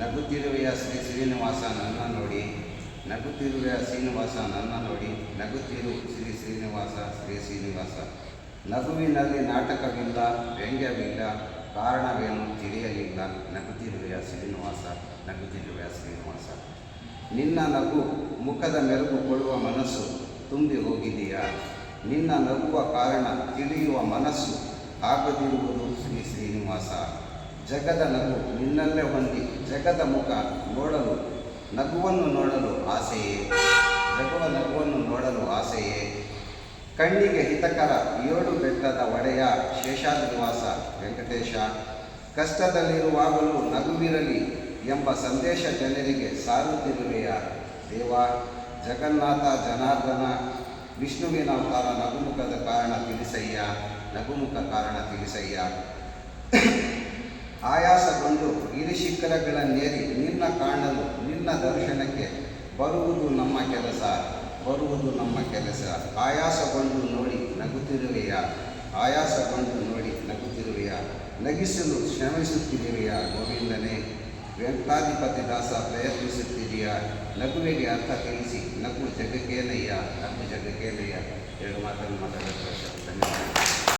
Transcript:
ನಗುತ್ತಿರುವೆಯ ಶ್ರೀ ಶ್ರೀನಿವಾಸ ನನ್ನ ನೋಡಿ, ನಗುತ್ತಿರುವೆಯ ಶ್ರೀನಿವಾಸ ನನ್ನ ನೋಡಿ, ನಗುತ್ತಿರು ಶ್ರೀ ಶ್ರೀನಿವಾಸ ಶ್ರೀ ಶ್ರೀನಿವಾಸ. ನಗುವಿನಲ್ಲಿ ನಾಟಕವಿಲ್ಲ, ವ್ಯಂಗ್ಯವಿಲ್ಲ, ಕಾರಣವೇನು ತಿಳಿಯಲಿಲ್ಲ. ನಗುತ್ತಿರುವೆಯ ಶ್ರೀನಿವಾಸ ನಗುತ್ತಿರುವೆಯ ಶ್ರೀನಿವಾಸ. ನಿನ್ನ ನಗು ಮುಖದ ಮೆರುಗು ಕೊಡುವ ಮನಸ್ಸು ತುಂಬಿ ಹೋಗಿದೆಯಾ? ನಿನ್ನ ನಗುವ ಕಾರಣ ತಿಳಿಯುವ ಮನಸ್ಸು ಆಗದಿರುವುದು ಶ್ರೀ ಶ್ರೀನಿವಾಸ. ಜಗದ ನಗು ನಿನ್ನಲ್ಲೇ ಹೊಂದಿ ಜಗದ ಮುಖ ನೋಡಲು ನಗುವನ್ನು ನೋಡಲು ಆಸೆಯೇ? ಜಗವ ನಗುವನ್ನು ನೋಡಲು ಆಸೆಯೇ? ಕಣ್ಣಿಗೆ ಹಿತಕರ ಏಳು ಬೆಟ್ಟದ ಒಡೆಯ ಶೇಷಾದಿವಾಸ ವೆಂಕಟೇಶ, ಕಷ್ಟದಲ್ಲಿರುವಾಗಲೂ ನಗುವಿರಲಿ ಎಂಬ ಸಂದೇಶ ಜನರಿಗೆ ಸಾರುತ್ತಿರುವೆಯ ದೇವ, ಜಗನ್ನಾಥ ಜನಾರ್ದನ, ವಿಷ್ಣುವಿನ ಅವತಾರ ನಗುಮುಖದ ಕಾರಣ ತಿಳಿಸಯ್ಯ, ನಗುಮುಖ ಕಾರಣ ತಿಳಿಸಯ್ಯ. ಆಯಾಸಗೊಂಡು ನೇರಿ ನಿನ್ನ ಕಾಣಲು, ನಿನ್ನ ದರ್ಶನಕ್ಕೆ ಬರುವುದು ನಮ್ಮ ಕೆಲಸ, ಬರುವುದು ನಮ್ಮ ಕೆಲಸ. ಆಯಾಸಗೊಂಡು ನೋಡಿ ನಗುತ್ತಿರುವೆಯ? ಆಯಾಸಗೊಂಡು ನೋಡಿ ನಗುತ್ತಿರುವೆಯ? ನಗಿಸಲು ಶ್ರಮಿಸುತ್ತಿರುವೆಯ? ಗೋವಿಂದನೇ ವೆಂಕಟಾಧಿಪತಿ ದಾಸ ಪ್ರಯತ್ನಿಸುತ್ತಿದೆಯಾ? ನಗುವಿಗೆ ಅರ್ಥ ತಿಳಿಸಿ, ನಗು ಜಗಕ್ಕೇನಯ್ಯ ನಗು ಜಗಕ್ಕೇನಯ್ಯ ಎರಡು ಮಾತನ್ನು ಮಾತಾಡೋದು ಧನ್ಯವಾದ